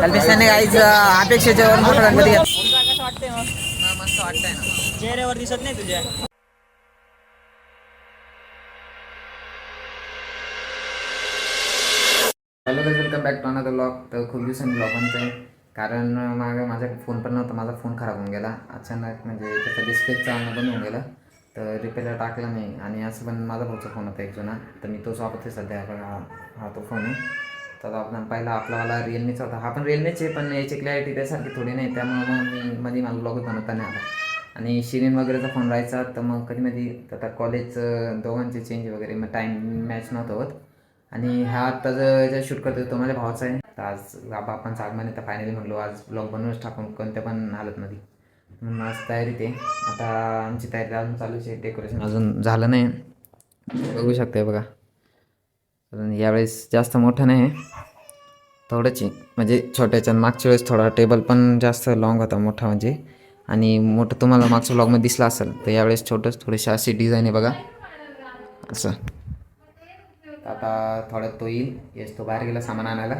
कल्पेशाने काहीच अपेक्षेच्या वर मोठा गणपती घेतला. तुला कसं वाटतंय मग मस्त वाटतंय ना चेहऱ्यावर दिसत नाही तुझ्या. Hello guys welcome back to another blog तर खूप दिवसांनी ब्लॉग बनतोय कारण मागे माझा फोन पण नव्हता माझा फोन खराब होऊन गेला. अचानक म्हणजे त्याचा डिस्प्ले चालणं बंद होऊन गेला. तर रिपेअरला टाकला नाही आणि असं पण माझा भाऊचा फोन होता एक जुना. तर मी तोच वापरते सध्या हा हा तो फोन आहे. तर आपण पहिला आपलावाला रिअलमीचा होता. हा पण रिअलमीचे आहे, पण याची क्लॅरिटी त्यासारखी थोडी नाही. त्यामुळे मग मी मध्ये मला ब्लॉग बनवता नाही आला. आणि शिरीन वगैरेचा फोन राहायचा तर मग कधी मधी आता कॉलेजचं दोघांचे चेंज वगैरे मग टाईम मॅच नव्हतं होत. आणि हा आत्ता जर शूट करतो तो माझ्या भावाचा आहे. तर आज बापांचं आगमन आहे तर फायनली म्हणलो आज ब्लॉग बनवूनच टाकून कोणत्या पण हालतमध्ये म्हणून आज तयारी ते. आता आमची तयारी अजून चालूच आहे डेकोरेशन अजून झालं नाही. बघू शकते बघा. अजून यावेळेस जास्त मोठं नाही. थोडंच म्हणजे छोट्याच्या मागच्या वेळेस थोडा टेबल पण जास्त लॉंग होता मोठा म्हणजे. आणि मोठं तुम्हाला मागच्या ब्लॉगमध्ये दिसला असेल तर यावेळेस छोटंच थोडीशी अशी डिझाईन आहे बघा. असं. आता थोड्यात तो येईल. येस तो बाहेर गेला सामान आणायला.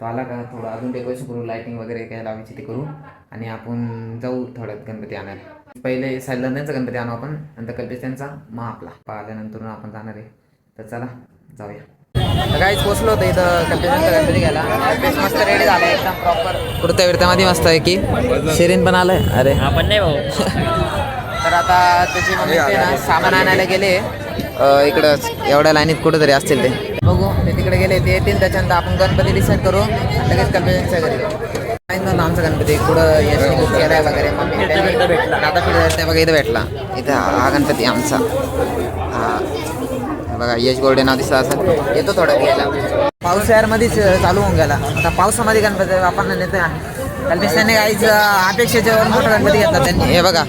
तो आला का? थोडं अजून डेकोरेशन करू लाईटिंग वगैरे काय लावायची ते करू. आणि आपण जाऊ थोड्यात गणपती आणायला. पहिले सायलंदांचा गणपती आणू आपण. नंतर कल्पेश त्यांचा मग आपला. पाहिल्यानंतर आपण जाणार आहे. तर चला जाऊया. काहीच पोचलो होतं इथं कल्पेशांचा गणपती घ्यायला. कल्पेश मस्त रेडी झाला एकदम प्रॉपर कुर्त्या विरत्यामध्ये मस्त आहे की? शिरीन पण आलंय? अरे. आपण नाही भाऊ. तर आता त्याची मम्मी ते ना सामान आणायला गेले. अं, इकडं एवढ्या लाईनीत कुठेतरी असतील ते. बघू ते तिकडे गेले ते येतील. त्याच्यानंतर आपण गणपती डिसाईड करू. आणि लगेच गणपतीच्या घरी. माहीत नव्हतं आमचा गणपती कुठं केलाय वगैरे. मम्मी भेटला. आता बघा इथं भेटला. इथं हा गणपती आमचा. हे. बघा यश गोल्डे नाव दिसतं असं येतो थोडं घ्यायला. पाऊस मध्येच चालू होऊन गेला. आता पावसामध्ये गणपती आपण नेतो कल्पेश त्यांनी काहीच अपेक्षेच्या वर मोठा गणपती घेतला त्यांनी. हे बघा.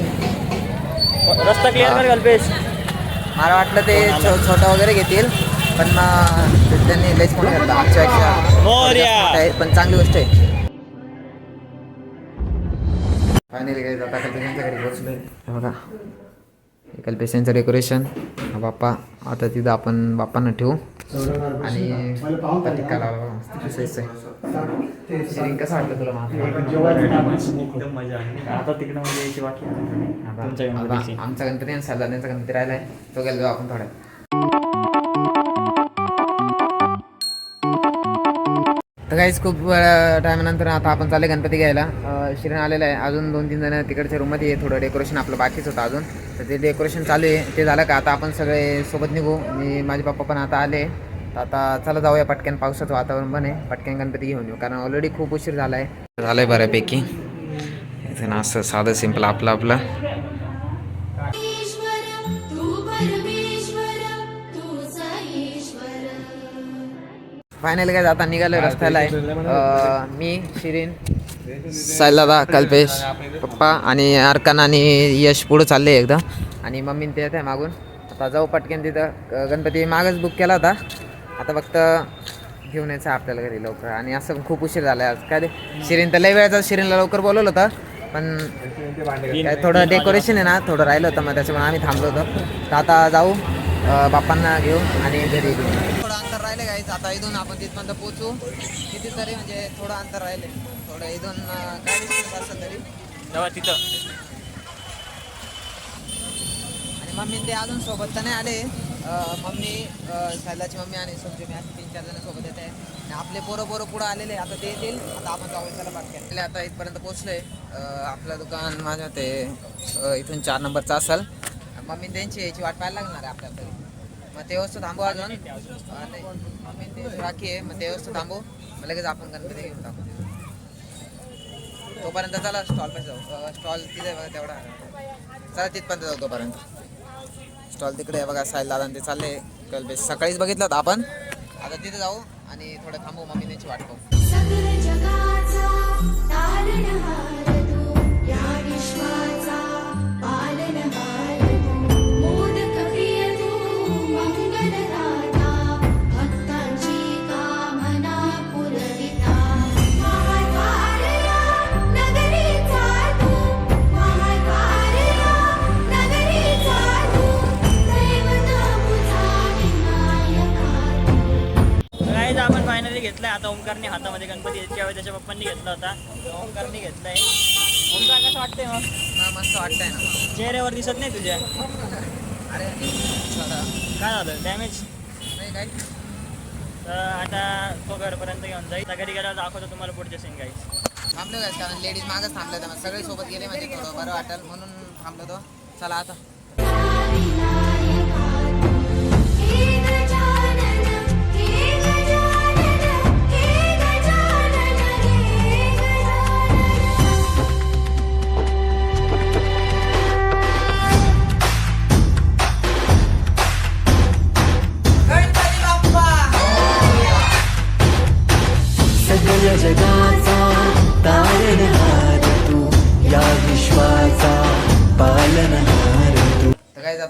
रस्ता क्लिअर कल्पेश. मला वाटलं ते छो छोटा वगैरे घेतील पण त्यांनी लईच मोठा घेतला आमच्या पण चांगली गोष्ट आहे. फायनली जाता कल्पेशांच्या घरी पोहोचलोय. हे बघा. हे कल्पेशांचं डेकोरेशन हा बाप्पा आता तिथं आपण बाप्पांना ठेवू. आणि आहे कसं वाटलं तुला आहे आता तिकडे म्हणजे बाकी आहे. आमचा गणपती आणि सल्लाद्यांचा गणपती राहिलाय. तो गेलो आपण थोड्या तर काहीच खूप टायमानंतर आता आपण चालले गणपती घ्यायला. शिरण आलेलं आहे. अजून दोन तीन जण तिकडच्या रूममध्ये आहे. थोडं डेकोरेशन आपलं बाकीच होतं अजून. तर ते डेकोरेशन चालू आहे. ते झालं का? आता आपण सगळे सोबत निघू. मी माझे पप्पा पण आता आले. तर आता चला जाऊया पटक्यान पावसाचं वातावरण पण आहे. पटकन गणपती घेऊन येऊ. कारण ऑलरेडी खूप उशीर झाला आहे झालं आहे बऱ्यापैकी ना असं साधं सिंपल आपलं आपलं. फायनल फायनली काय जाता निघालो रस्त्याला. आहे मी शिरीन सैलादा कल्पेश पप्पा आणि अर्कान आणि यश पुढं चालले एकदा. आणि मम्मीन ते येत आहे मागून. आता जाऊ पटकन तिथं. गणपती मागच बुक केला होता. आता फक्त घेऊन यायचं आपल्याला घरी लवकर. आणि असं खूप उशीर झाला आहे आज. काय ते शिरीन तर लय वेळाचा शिरीनला लवकर बोलवलं होतं. पण काय थोडं डेकोरेशन आहे ना थोडं राहिलं होतं मग त्याच्यामुळे आम्ही थांबलो होतो. तर आता जाऊ बाप्पांना घेऊन आणि घरी घेऊ थोडं अंतर राहिले गाईच आता इथून आपण तिथपर्यंत पोहोचू. किती तरी म्हणजे थोडं अंतर राहिले. थोडं इथून काय असेल तरी. तेव्हा तिथं. आणि मम्मी ते अजून सोबत तर नाही आले. मम्मी शैलाची मम्मी आणि समजू मी असे तीन चार जण सोबत येत. आहे आणि आपले पोरं पोरं पुढं आलेले आता ते येतील. आता आपण जाऊ त्याला पाठवले आता इथपर्यंत पोहोचलोय. अं, आपलं दुकान माझ्या ते इथून चार नंबरचं असेल. मम्मी त्यांची याची वाट पाहायला लागणार आहे आपल्याला मग ते वस्तू थांबू अजून. नाही, बाकी आहे मग ते वस्तू थांबू मग लगेच आपण गणपती घेऊन टाकू. तोपर्यंत चला स्टॉल पण जाऊ. स्टॉल तिथे बघा तेवढा. चला तिथपर्यंत जाऊ तोपर्यंत. स्टॉल तिकडे बघा साईल दादा ते चालले. कल सकाळीच बघितलं होतं आपण. आता तिथे जाऊ आणि थोडं थांबू मम्मी वाट पाहू. ओमकारने हातामध्ये गणपती इतक्या वेळी त्याच्या पप्पांनी घेतला होता. ओमकारने घेतलाय. ओमकार कसं वाटतंय मग? मस्त वाटतंय ना. चेहऱ्यावर दिसत नाही तुझ्या? अरे काय झालं? डॅमेज नाही काय तर आता तो घरपर्यंत घेऊन जाईल. घरी गेल्यावर दाखवतो तुम्हाला पुढचे सीन काही थांबलो काय कारण लेडीज मागच थांबले तर सगळे सोबत गेले म्हणजे थोडं बरं वाटेल. म्हणून थांबलो तो चला आता.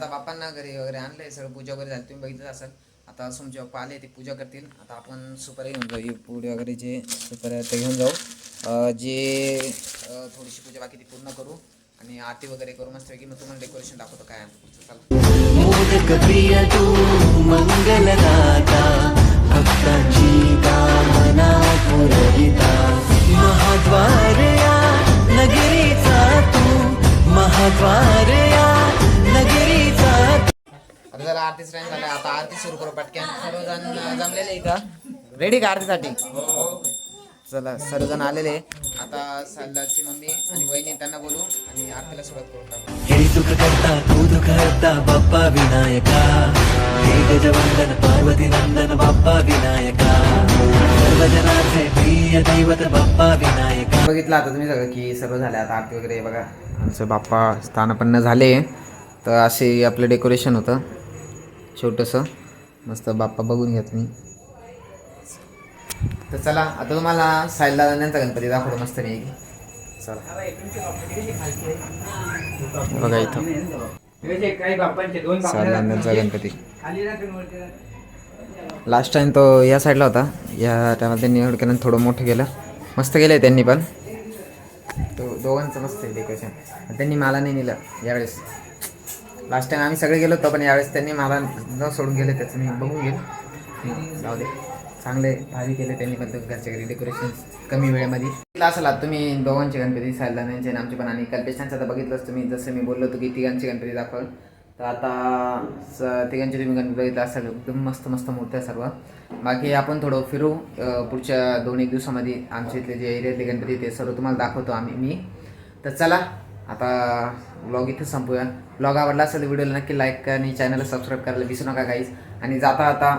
आता बापांना घरी वगैरे आणलंय सगळं पूजा वगैरे झाली तुम्ही बघितलं असेल. आता तुमचे बाप्पा आले ते पूजा करतील आता आपण सुपारी घेऊन जाऊ पुढे वगैरे जे सुपारी ते घेऊन जाऊ. जे थोडीशी पूजा बाकी ती पूर्ण करू आणि आरती वगैरे करू मस्तपैकी मग तुम्हाला डेकोरेशन दाखवतो काय आहे. पुढचं चालतं आरतीच टाइम झाला. आता आरती सुरू करू पटक्यान. सर्वजण जमलेले इथं. रेडी का आरतीसाठी? चला सर्वजण आलेले. आता सल्लाची मम्मी आणि वहिनी त्यांना बोलू आणि आरतीला सुरुवात टाकू हे सुख करता तू दुःख हरता बाप्पा विनायका. हे गजवंदन पार्वती नंदन बाप्पा विनायका. सर्वजनाचे प्रिय दैवत बाप्पा विनायका. बघितलं आता तुम्ही सगळं की सर्व झाले आता आरती वगैरे बघा. आमचं बाप्पा स्थानपन्न झाले. तर असे आपलं डेकोरेशन होतं. छोटंसं. मस्त बाप्पा बघून घ्या तुम्ही तर चला आता तुम्हाला साईडला जाण्याचा गणपती दाखवतो मस्त मी चला. बघा इथं. काही साईडला गणपती. लास्ट टाइम तो या साईडला होता. या टायमाला त्यांनी एवढं थोडं मोठं केलं. मस्त केलं त्यांनी पण. तो दोघांचं मस्त आहे डेकोरेशन त्यांनी मला नाही नेलं यावेळेस. लास्ट टाइम आम्ही सगळे गेलो होतो पण यावेळेस त्यांनी मला न सोडून गेले त्याचं मी बघून घेईल हम्म, जाऊ दे. चांगले भारी केले त्यांनी पण घरच्या घरी डेकोरेशन कमी वेळेमध्ये. असं असेल तुम्ही दोघांचे गणपती सायलानांचे आमचे पण. आणि कल्पेशांचं आता बघितलंच तुम्ही जसं मी बोललो होतो की तिघांचे गणपती दाखवल. तर आता स तिघांचे तुम्ही गणपती बघितलं असाल एकदम मस्त मस्त मूर्त्या सर्व. बाकी आपण थोडं फिरू पुढच्या दोन एक दिवसामध्ये आमच्या इथले जे एरियातले गणपती ते सर्व तुम्हाला दाखवतो आम्ही मी. तर चला आता ब्लॉग इथं संपूया. ब्लॉग आवडला असेल तर व्हिडिओला नक्की लाईक आणि चॅनलला सबस्क्राईब करायला विसरू नका काहीच आणि जाता आता.